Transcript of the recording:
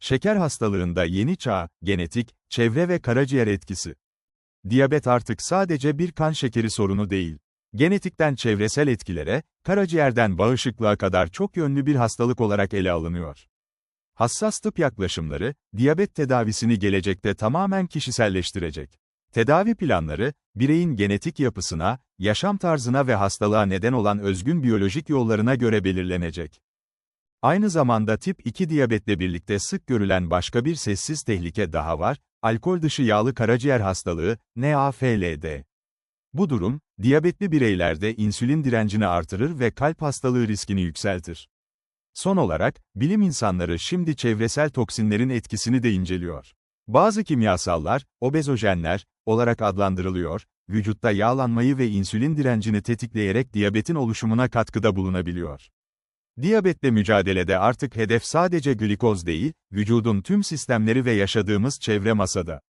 Şeker hastalığında yeni çağ, genetik, çevre ve karaciğer etkisi. Diyabet artık sadece bir kan şekeri sorunu değil. Genetikten çevresel etkilere, karaciğerden bağışıklığa kadar çok yönlü bir hastalık olarak ele alınıyor. Hassas tıp yaklaşımları, diyabet tedavisini gelecekte tamamen kişiselleştirecek. Tedavi planları, bireyin genetik yapısına, yaşam tarzına ve hastalığa neden olan özgün biyolojik yollarına göre belirlenecek. Aynı zamanda tip 2 diyabetle birlikte sık görülen başka bir sessiz tehlike daha var, alkol dışı yağlı karaciğer hastalığı, NAFLD. Bu durum, diyabetli bireylerde insülin direncini artırır ve kalp hastalığı riskini yükseltir. Son olarak, bilim insanları şimdi çevresel toksinlerin etkisini de inceliyor. Bazı kimyasallar, obezojenler, olarak adlandırılıyor, vücutta yağlanmayı ve insülin direncini tetikleyerek diyabetin oluşumuna katkıda bulunabiliyor. Diyabetle mücadelede artık hedef sadece glikoz değil, vücudun tüm sistemleri ve yaşadığımız çevre masada.